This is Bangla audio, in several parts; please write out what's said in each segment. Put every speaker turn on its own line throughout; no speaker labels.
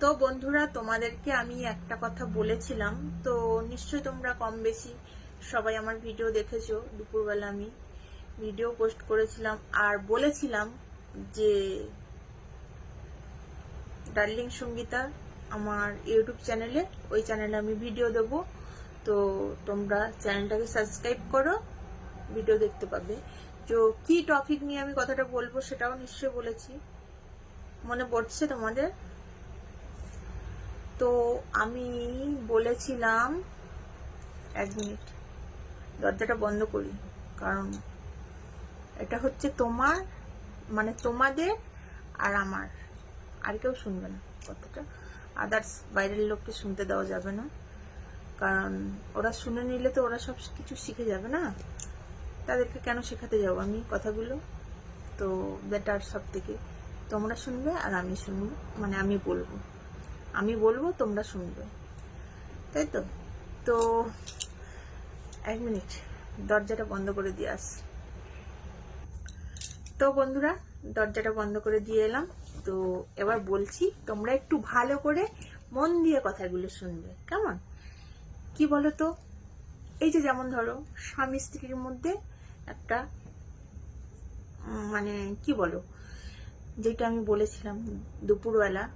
তো বন্ধুরা, তোমাদেরকে আমি একটা কথা বলেছিলাম। তো নিশ্চয়ই তোমরা কম বেশি সবাই আমার ভিডিও দেখেছ, দুপুরবেলা আমি ভিডিও পোস্ট করেছিলাম। আর বলেছিলাম যে ডার্লিং সঙ্গীতা আমার ইউটিউব চ্যানেলে, ওই চ্যানেলে আমি ভিডিও দেবো। তো তোমরা চ্যানেলটাকে সাবস্ক্রাইব করো, ভিডিও দেখতে পাবে। তো কি টপিক নিয়ে আমি কথাটা বলব সেটাও নিশ্চয়ই বলেছি। মনে পড়ছে তোমাদের? তো আমি বলেছিলাম, এক মিনিট, দরজাটা বন্ধ করি, কারণ এটা হচ্ছে তোমার মানে তোমাদের আর আমার। আর কেউ শুনবে না কথাটা। আদার্স বাইরের লোককে শুনতে দেওয়া যাবে না। কারণ ওরা শুনে নিলে তো ওরা সব কিছু শিখে যাবে না। তাদেরকে কেন শেখাতে যাব আমি কথাগুলো? তো বেটার সব থেকে তোমরা শুনবে আর আমি শুনব মানে আমি বলব। আমি বলব, তোমরা শুনবে। তাই তো? তো এক মিনিট, দরজাটা বন্ধ করে দিয়ে আস। তো বন্ধুরা, দরজাটা বন্ধ করে দিয়ে এলাম। তো এবার বলছি, তোমরা একটু ভালো করে মন দিয়ে কথাগুলো শুনবে। কেমন? কি বলো তো এই যে যেমন ধরো, স্বামী স্ত্রীর মধ্যে একটা মানে কি বলো? যেটা আমি বলেছিলাম দুপুরবেলা,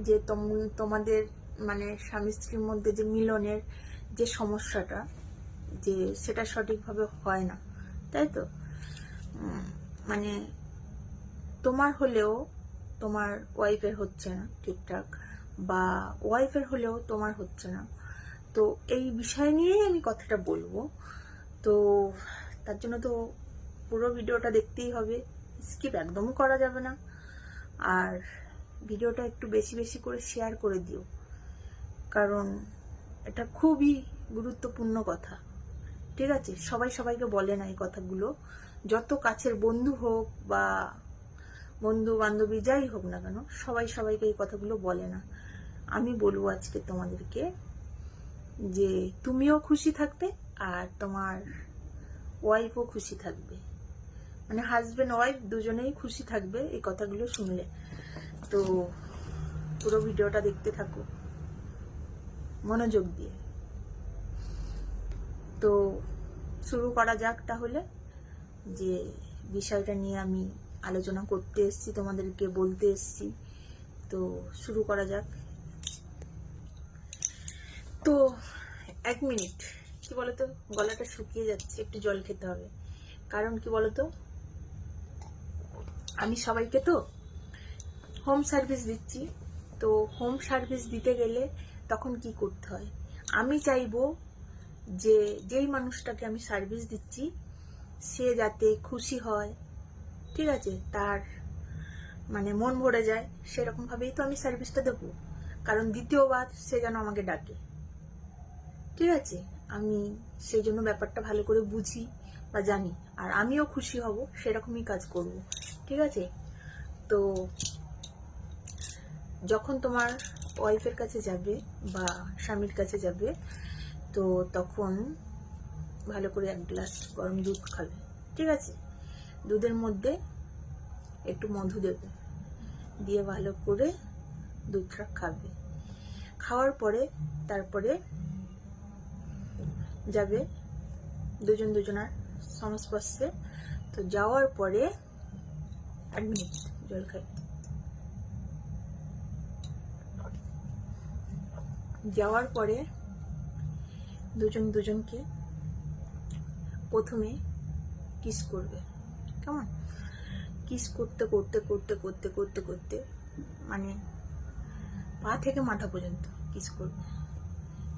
যে তোম- তোমাদের মানে স্বামী স্ত্রীর মধ্যে যে মিলনের যে সমস্যাটা, যে সেটা সঠিকভাবে হয় না, তাই তো? মানে তোমার হলেও তোমার ওয়াইফের হচ্ছে না ঠিকঠাক, বা ওয়াইফের হলেও তোমার হচ্ছে না। তো এই বিষয় নিয়েই আমি কথাটা বলব। তো তার জন্য তো পুরো ভিডিওটা দেখতেই হবে। স্কিপ একদমই করা যাবে না। আর ভিডিওটা একটু বেশি বেশি করে শেয়ার করে দিও। কারণ এটা খুবই গুরুত্বপূর্ণ কথা। ঠিক আছে? সবাই সবাইকে বলে না এই কথাগুলো। যত কাছের বন্ধু হোক বা বন্ধু বান্ধবী যাই হোক না কেন, সবাই সবাইকে এই কথাগুলো বলে না। আমি বলব আজকে তোমাদেরকে যে তুমিও খুশি থাকবে আর তোমার ওয়াইফও খুশি থাকবে। মানে হাজবেন্ড ওয়াইফ দুজনেই খুশি থাকবে এই কথাগুলো শুনলে। তো পুরো ভিডিওটা দেখতে থাকো। মনোযোগ দিয়ে। তো শুরু করা যাক তাহলে, যে বিষয়টা নিয়ে আমি আলোচনা করতে এসেছি, তোমাদেরকে বলতে এসেছি। তো শুরু করা যাক। তো এক মিনিট, কি বলতো? গলাটা শুকিয়ে যাচ্ছে, একটু জল খেতে হবে। কারণ কি বলতো? আমি সবাইকে তো হোম সার্ভিস দিচ্ছি। তো হোম সার্ভিস দিতে গেলে তখন কি করতে হয়? আমি চাইব যে যেই মানুষটাকে আমি সার্ভিস দিচ্ছি, সে যাতে খুশি হয়, ঠিক আছে? তার মানে মন ভরে যায় সেরকম ভাবেই তো আমি সার্ভিসটা দেবো। কারণ দ্বিতীয়বার সে যেন আমাকে ডাকে। ঠিক আছে? আমি সেই জন্য ব্যাপারটা ভালো করে বুঝি বা জানি। আর আমিও খুশি হব, সেরকমই কাজ করব। ঠিক আছে? তো যখন তোমার ওয়াইফের কাছে যাবে বা স্বামীর কাছে যাবে, তো তখন ভালো করে এক গ্লাস গরম দুধ খাবে, ঠিক আছে? দুধের মধ্যে একটু মধু দেবে, দিয়ে ভালো করে দুধটা খাবে। খাওয়ার পরে তারপরে যাবে দুজন দুজনার সংস্পর্শে। তো যাওয়ার পরে এক মিনিট জল খাই যাওয়ার পরে দুজন দুজনকে প্রথমে কিস করবে। কেমন? কিস করতে করতে করতে করতে করতে করতে মানে পা থেকে মাথা পর্যন্ত কিস করবে।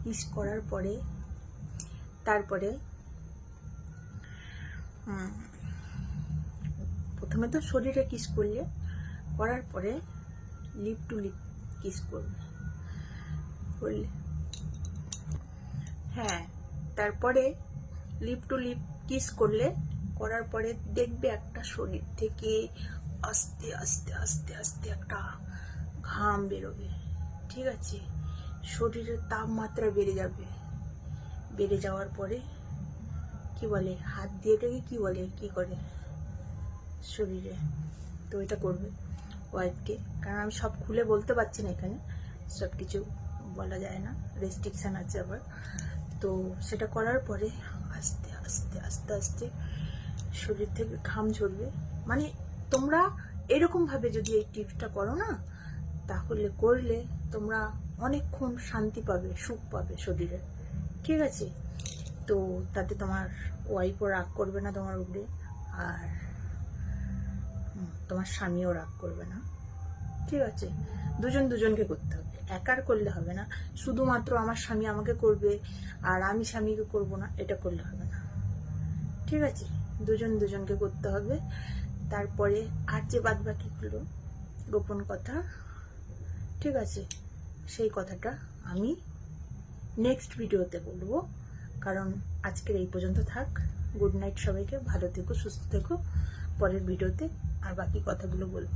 কিস করার পরে, তারপরে প্রথমে তো শরীরে কিস করলে, করার পরে লিপ টু লিপ কিস করবে। করলে। হ্যাঁ তারপরে লিপ টু লিপ কিস করলে, করার পরে দেখবে একটা শরীর থেকে আস্তে আস্তে আস্তে আস্তে একটা ঘাম বেরোবে। ঠিক আছে? শরীরের তাপমাত্রা বেড়ে যাবে। বেড়ে যাওয়ার পরে কি বলে? হাত দিয়ে এটাকে কি বলে? কি করে? শরীরে। তো এটা করবে ওয়াইফকে কারণ আমি সব খুলে বলতে পারছি না এখানে। সব কিছু বলা যায় না। রেস্ট্রিকশান আছে আবার। তো সেটা করার পরে আস্তে আস্তে আস্তে আস্তে শরীর থেকে ঘাম ঝরবে। মানে তোমরা এরকমভাবে যদি এই টিপসটা করো না, তাহলে করলে তোমরা অনেকক্ষণ শান্তি পাবে, সুখ পাবে শরীরে। ঠিক আছে? তো তাতে তোমার ওয়াইফও রাগ করবে না তোমার উপরে। আর তোমার স্বামীও রাগ করবে না। ঠিক আছে? দুজন দুজনকে করতে হবে। একার করলে হবে না। শুধুমাত্র আমার স্বামী আমাকে করবে আর আমি স্বামীকে করব না, এটা করলে হবে না। ঠিক আছে? দুজন দুজনকে করতে হবে। তারপরে আর যে বাদ বাকিগুলো গোপন কথা, ঠিক আছে? সেই কথাটা আমি নেক্সট ভিডিওতে বলব। কারণ আজকের এই পর্যন্ত থাক। গুড নাইট সবাইকে। ভালো থেকো, সুস্থ থেকো। পরের ভিডিওতে আর বাকি কথাগুলো বলব।